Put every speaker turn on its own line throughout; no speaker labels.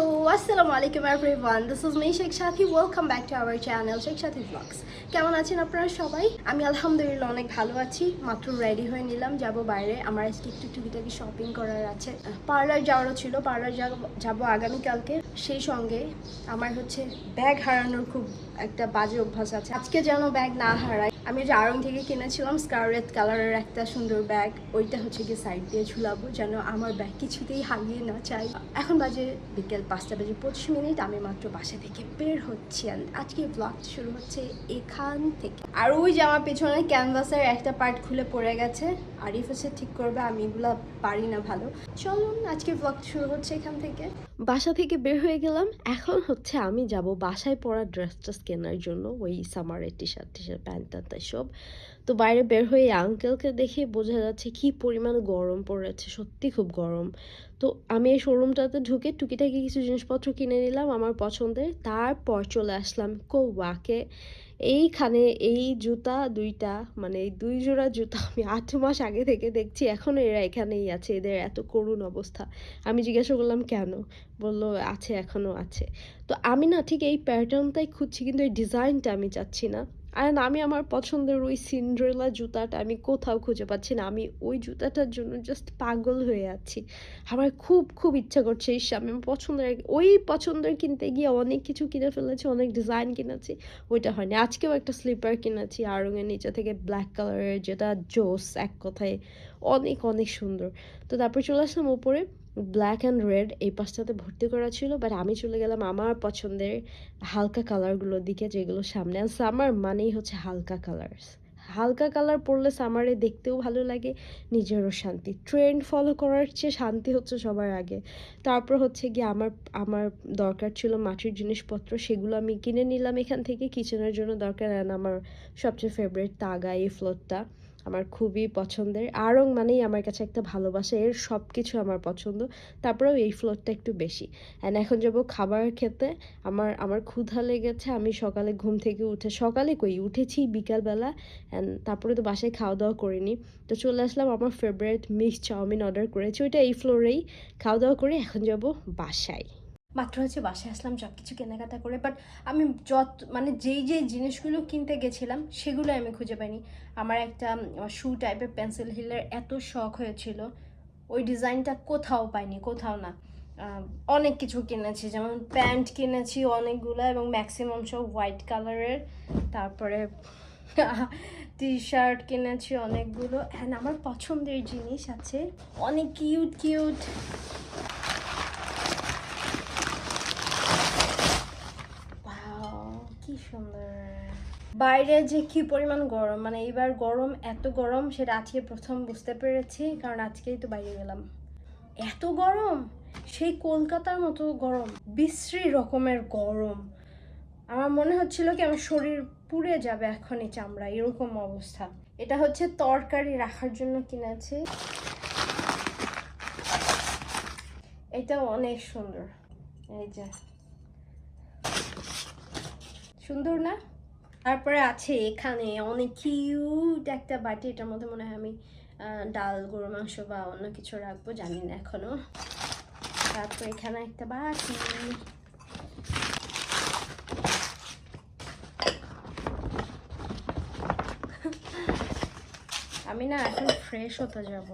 Hello আসসালামু আলাইকুম everyone this is me Sheikh Sathi welcome back to our channel Sheikh Sathi blogs কেমন আছেন আপনারা সবাই? আমি আলহামদুলিল্লাহ অনেক ভালো আছি। মাত্র রেডি হয়ে নিলাম। যাব বাইরে। আমার আজকে একটু টুকিটাকি শপিং করার আছে। পার্লার যাওয়ারও ছিল। পার্লার যাব আগামীকালকে। সেই সঙ্গে আমার হচ্ছে ব্যাগ হারানোর খুব একটা বাজে অভ্যাস আছে। আজকে যেন ব্যাগ না হারাই। আমি আড়ং থেকে কিনেছিলাম স্কারলেট কালারের একটা সুন্দর ব্যাগ ওইটা হচ্ছে গিয়ে সাইড দিয়ে ঝুলাবো, যেন আমার ব্যাগ কিছুতেই হারিয়ে না চাই এখন বাজে বিকেল পাঁচটা বাজে পঁচিশ মিনিট, আমি মাত্র বাসা থেকে বের হচ্ছি। আজকে ব্লগ শুরু হচ্ছে এখান থেকে। আর ওই যে আমার পেছনে ক্যানভাসের একটা পার্ট খুলে পড়ে গেছে, আরিফ হচ্ছে ঠিক করবে, আমি এগুলা পারি না ভালো। চলুন আজকে ব্লগ শুরু হচ্ছে এখান থেকে।
বাসা থেকে বের হয়ে গেলাম, এখন হচ্ছে আমি যাব বাসায় পরা ড্রেস ট্রেস কেনার জন্য, ওই সামারের T shirt T shirt pant ট্যান্ট সব তো বাইরে বের হয়ে আঙ্কেলকে দেখে বোঝা যাচ্ছে কি পরিমাণ গরম পড়েছে সত্যি খুব গরম। তো আমি এই শোরুমটাতে ঢুকে টুকিটাকি কিছু জিনিসপত্র কিনে নিলাম আমার পছন্দের, তারপর চলে আসলাম কোয়াকে এইখানে এই জুতা দুইটা মানে এই দুই জোড়া জুতা আমি আট মাস আগে থেকে দেখছি এখনও এরা এখানেই আছে, এদের এত করুণ অবস্থা। আমি জিজ্ঞাসা করলাম, কেন? বলল, আছে এখনও আছে। তো আমি না ঠিক এই প্যাটার্নটাই খুঁজছি, কিন্তু এই ডিজাইনটা আমি চাচ্ছি না। আর আমি আমার পছন্দের ওই সিন্ড্রেলা জুতাটা আমি কোথাও খুঁজে পাচ্ছি না। আমি ওই জুতাটার জন্য জাস্ট পাগল হয়ে আছি। আমার খুব খুব ইচ্ছা করছে, ইস, আমি আমার পছন্দের ওই পছন্দের কিনতে গিয়ে অনেক কিছু কিনে ফেলেছি, অনেক ডিজাইন কিনেছি, ওইটা হয়নি। আজকেও একটা স্লিপার কিনেছি, আরঙের নিচে থেকে ব্ল্যাক কালারের যেটা জোস এক কথায় অনেক অনেক সুন্দর। তো তারপর চলে আসলাম উপরে। ব্ল্যাক অ্যান্ড রেড এই পাশটাতে ভর্তি করা ছিল বাট আমি চলে গেলাম আমার পছন্দের হালকা কালারগুলোর দিকে, যেগুলো সামনে। আর সামার মানেই হচ্ছে হালকা কালার হালকা কালার পরলে সামারে দেখতেও ভালো লাগে, নিজেরও শান্তি। ট্রেন্ড ফলো করার চেয়ে শান্তি হচ্ছে সবার আগে। তারপর হচ্ছে গিয়ে আমার আমার দরকার ছিল মাটির জিনিসপত্র, সেগুলো আমি কিনে নিলাম এখান থেকে। কিচেনের জন্য দরকার অ্যান্ড আমার সবচেয়ে ফেভারিট তাগা এই ফ্লোরটা আমার খুবই পছন্দের। আরং মানেই আমার কাছে একটা ভালোবাসা, এর সব কিছু আমার পছন্দ। তারপরেও এই ফ্লোরটা একটু বেশি। অ্যান্ড এখন যাব খাবার খেতে। আমার আমার ক্ষুধা লেগেছে, আমি সকালে ঘুম থেকে উঠে, সকালে কই? উঠেছি বিকালবেলা অ্যান্ড তারপরে তো বাসায় খাওয়া দাওয়া করিনি। তো চলে আসলাম আমার ফেভারিট মিক্স চাউমিন অর্ডার করেছি। ওইটা এই ফ্লোরেই খাওয়া দাওয়া করে এখন যাব বাসায়।
মাত্র হচ্ছে বাসায় আসলাম সব কিছু কেনাকাটা করে বাট আমি যত মানে যেই যেই জিনিসগুলো কিনতে গেছিলাম সেগুলো আমি খুঁজে পাইনি। আমার একটা শু টাইপের পেন্সিল হিলের এত শখ হয়েছিল, ওই ডিজাইনটা কোথাও পাইনি, কোথাও না। অনেক কিছু কিনেছি, যেমন প্যান্ট কিনেছি অনেকগুলো, এবং ম্যাক্সিমাম সব হোয়াইট কালারের তারপরে টি শার্ট কিনেছি অনেকগুলো অ্যান্ড আমার পছন্দের জিনিস আছে, অনেক কিউট কিউট Wow, কি সুন্দর। বাইরে যে কি পরিমাণ গরম মানে এইবার গরম এত গরম সেটা আজকে প্রথম বুঝতে পেরেছি, কারণ আজকেই তো বাইরে গেলাম। এত গরম? সেই কলকাতার মতো গরম, বিশ্রী রকমের গরম। আমার মনে হচ্ছিল কি আমার শরীর পুড়ে যাবে এখনই চামড়া, এরকম অবস্থা। এটা হচ্ছে তরকারি রাখার জন্য কিনেছি। এটা অনেক সুন্দর। এই যে সুন্দর না? তারপরে আছে এখানে অনেক কিউট একটা বাটি। এটার মধ্যে মনে হয় আমি ডাল গরু মাংস বা অন্য কিছু রাখব, জানি না এখনও। তারপর এখানে একটা বাটি। আমি না এখন ফ্রেশ হতে যাব।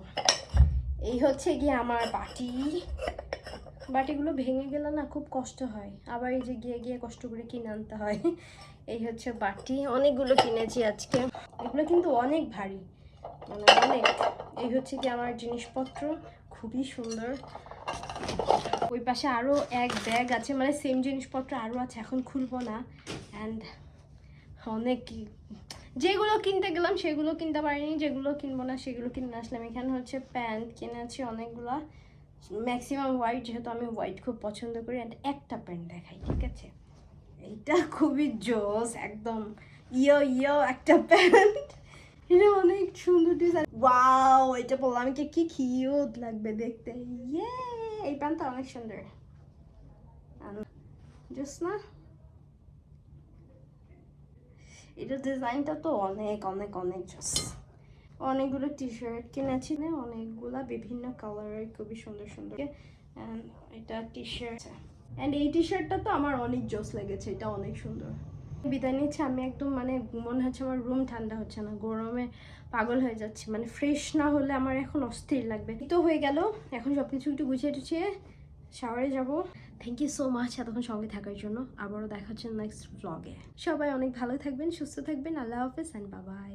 এই হচ্ছে গিয়ে আমার বাটি। বাটিগুলো ভেঙে গেলে না খুব কষ্ট হয়। আবার এই যে গিয়ে গিয়ে কষ্ট করে কিনে আনতে হয়। এই হচ্ছে বাটি। অনেকগুলো কিনেছি আজকে। এগুলো কিন্তু অনেক ভারী। মানে অনেক। এই হচ্ছে কি আমার জিনিসপত্র। খুবই সুন্দর। ওই পাশে আরও এক ব্যাগ আছে। মানে সেম জিনিসপত্র আরও আছে। এখন খুলবো না। অ্যান্ড অনেক যেগুলো কিনতে গেলাম, সেগুলো কিনতে পারিনি। যেগুলো কিনবো না, সেগুলো কিনে আসলাম। এখানে হচ্ছে প্যান্ট কিনেছি অনেকগুলা। ম্যাক্সিমাম হোয়াইট যেহেতু আমি হোয়াইট খুব পছন্দ করি অ্যান্ড একটা প্যান্ট দেখাই, ঠিক আছে? এইটা খুবই জোস, একদম ইয়ো ইয়ো একটা প্যান্ট এটা অনেক সুন্দর ডিজাইন ওয়াও এটা বললাম কি কি কিউট লাগবে দেখতে। ইয়ে এই প্যান্টটা অনেক সুন্দর। জোস না? এটার ডিজাইনটা তো অনেক অনেক অনেক জোস। অনেকগুলো টি শার্ট কিনেছি অনেকগুলা বিভিন্ন কালারের খুবই সুন্দর সুন্দর। এটা টি শার্ট অ্যান্ড এই টি শার্টটা তো আমার অনেক জোস লেগেছে, এটা অনেক সুন্দর। বিদায় নিচ্ছে, আমি একদম মানে মনে হচ্ছে আমার রুম ঠান্ডা হচ্ছে না, গরমে পাগল হয়ে যাচ্ছে। মানে ফ্রেশ না হলে আমার এখন অস্থির লাগবে। তো হয়ে গেল, এখন সব কিছু একটু গুছিয়ে টুছিয়ে শাওয়ারে যাব। থ্যাংক ইউ সো মাচ এতক্ষণ সঙ্গে থাকার জন্য। আবারও দেখা হচ্ছে নেক্সট ব্লগে সবাই অনেক ভালো থাকবেন, সুস্থ থাকবেন। আল্লাহ হাফেজ অ্যান্ড বাবাই